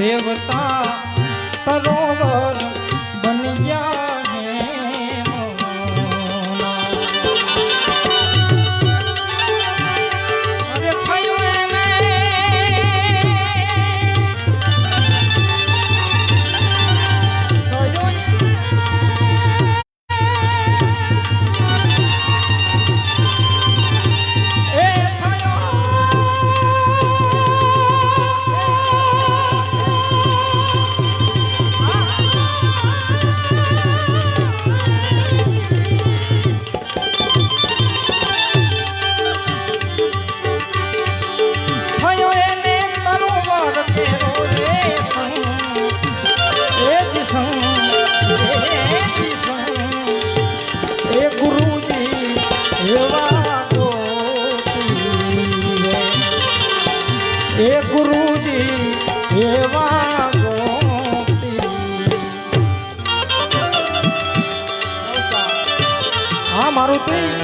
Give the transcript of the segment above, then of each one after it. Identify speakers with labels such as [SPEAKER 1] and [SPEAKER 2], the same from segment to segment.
[SPEAKER 1] સેવતા તરો I'm not Maruti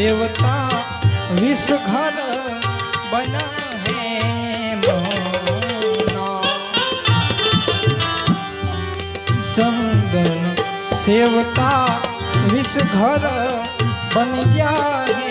[SPEAKER 1] દેવતા વિષઘર બના હે ચંદન સેવતા વિષઘર બન્યા હે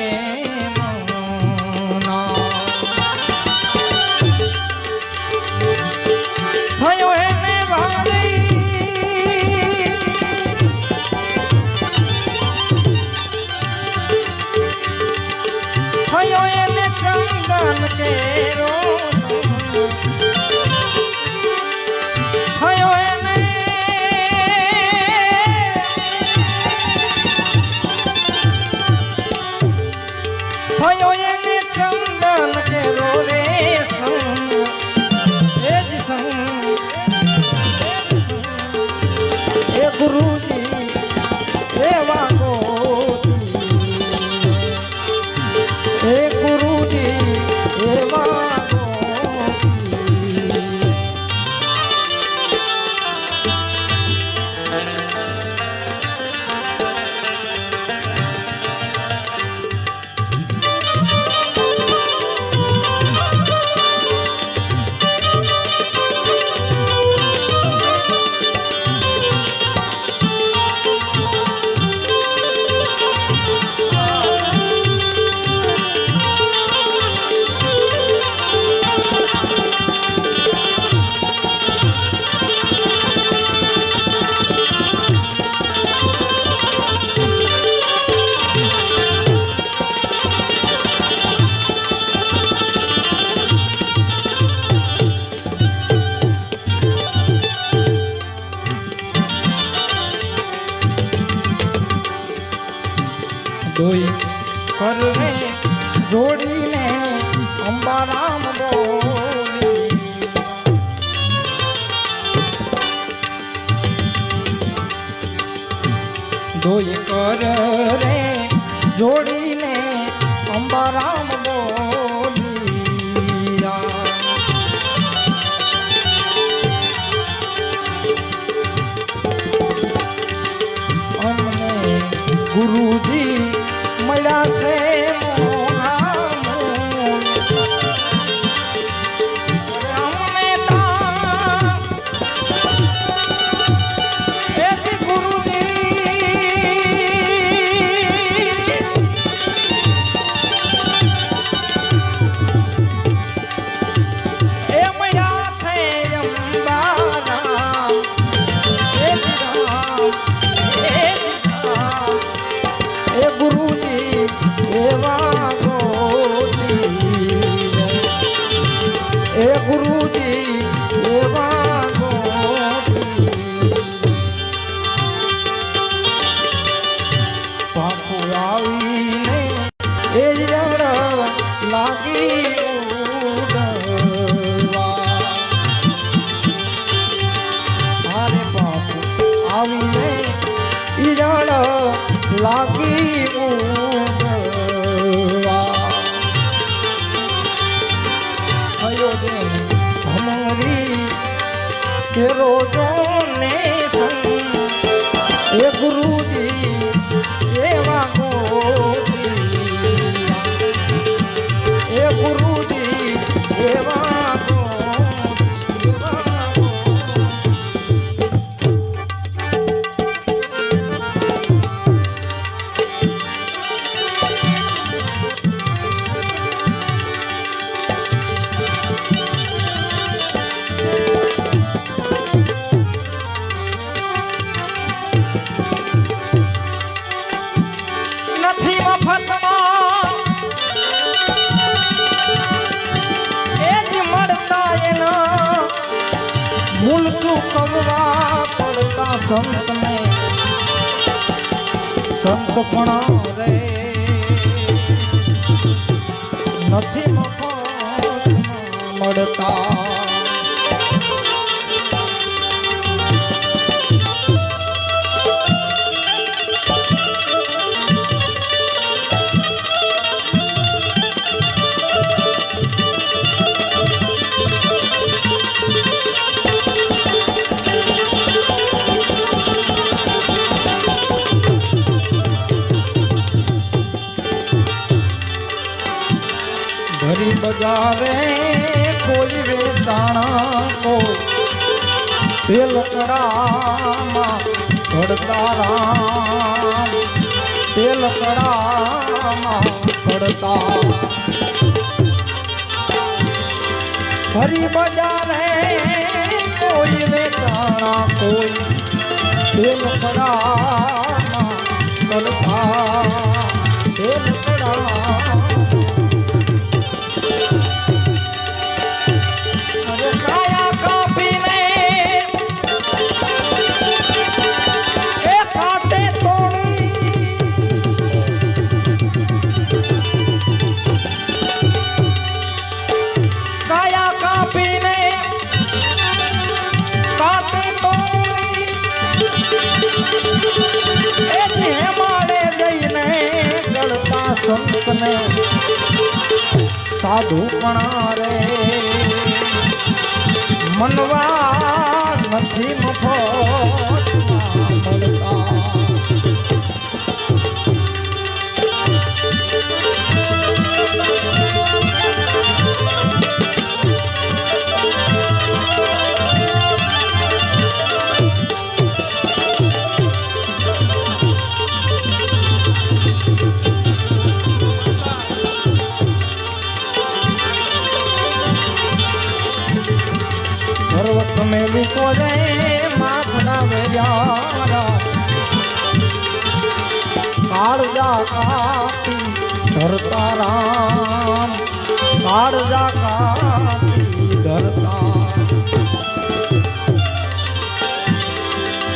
[SPEAKER 1] દોય કર રે જોડીને અંબારામ બોલિયા અમને ગુરુજી મળ્યા છે પાપુ આવીને એ લાગી. ગુરુજી સંતને સંત પણ રે? નથી મળતા. બજારે કોઈ વેચાણા કો તેલ કડામાં ઘડતા રામ. તેલ કડામાં ઘડતા ફરી બજારે કોઈ વેચાણા કોઈ તેલ સંતને સાધુ પણ રે. મનવા નથી મફતમાં પર્વત મેલી કોરે માથના વેજારા કાળજા કાપી, ધરતા રામ. કાળજા કાપી, ધરતા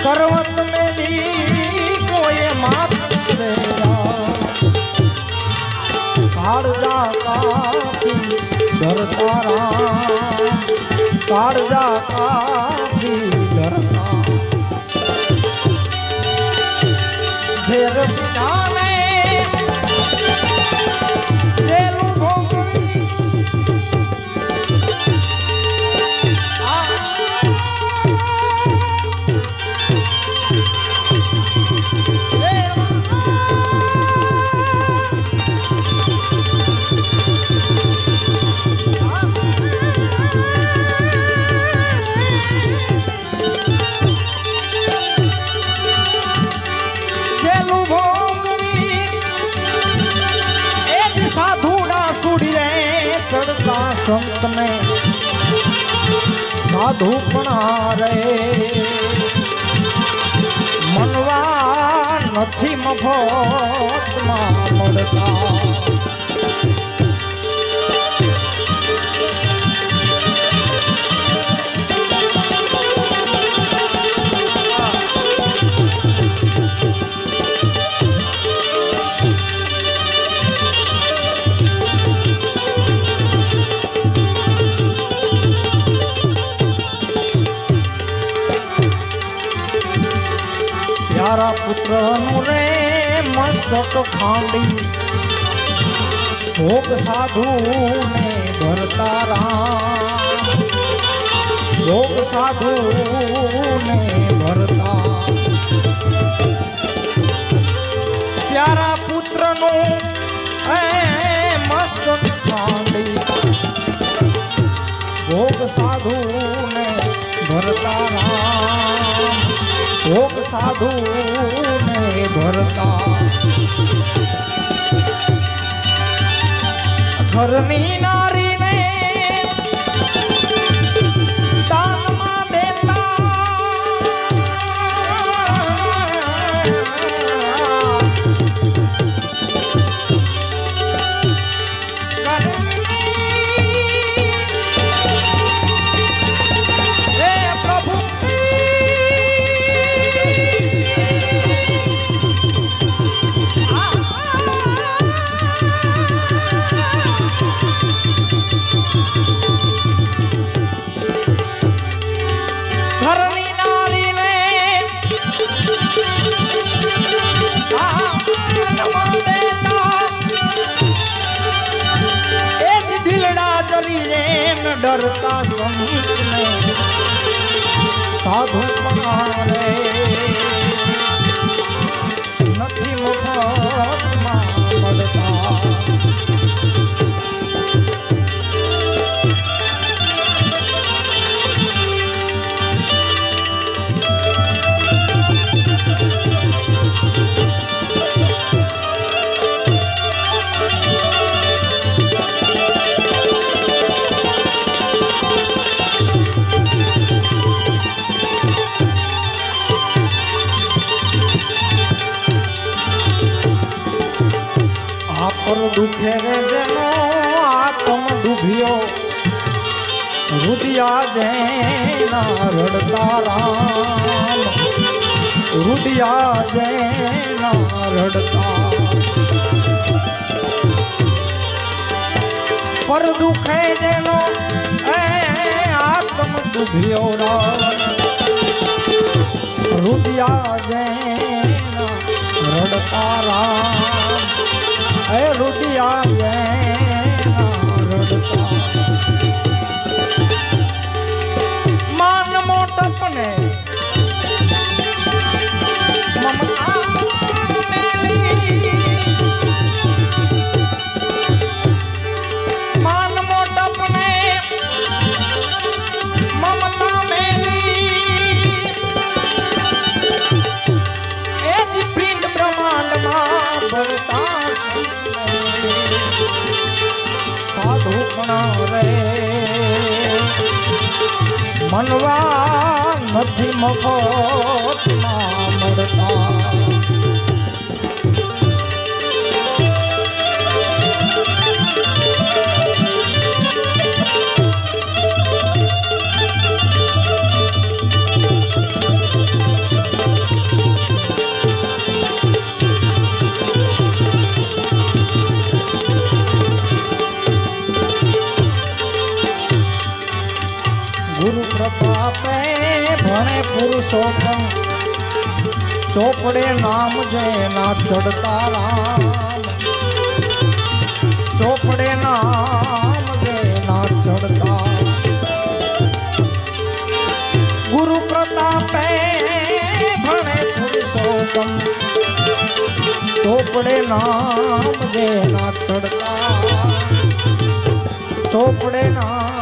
[SPEAKER 1] પર્વત મેલી કોઈ માથના વેજારા કાળજા કાપી, ધરતા રામ. કાળજા જાને સંતને સાધુ પણ રે મનવા નથી મફતમાં મળતા. પુત્રનું રે મસ્તક ખાંડી. ભોગ સાધુ ને ભરતા રામ. ભોગ સાધુ ને ભરતા પ્યારા પુત્રનું એ મસ્તક ખાંડી. ભોગ સાધુ ને ભરતા રામ. ભોગ સાધુ ને ભરતા ઘરની નારીને સાધુ પણ આપર દુખે રે જેનો આત્મ ડૂબ્યો. રુદિયા જૈના રડતા રામ. રુદિયા જૈના રડતા. પર દુખે જેનો એ આત્મ દુભ્યો રુદિયા જૈના રડતા રામ. પણ રે. મનવા નથી મફતમાં મળતા પ્રતાપે ભણે પુરુષોત્તમ. ચોપડે નામ જેના ચડતા રામ. ચોપડે નામ જેના ચડતા ગુરુ પ્રતાપે ભણે પુરુષોત્તમ. ચોપડે નામ જેના ચડતા ચોપડે નામ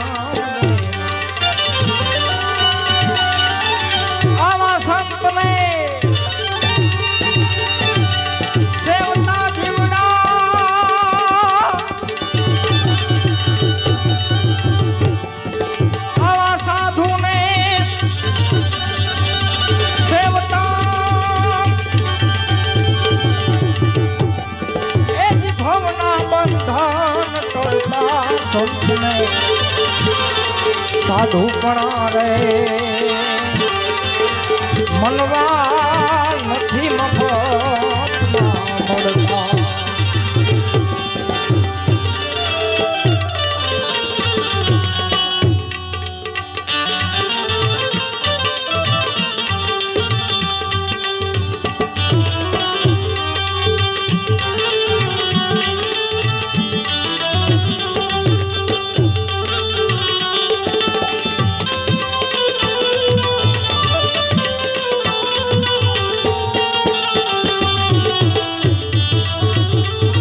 [SPEAKER 1] સાધુ ગણા રે મનવા નથી મફત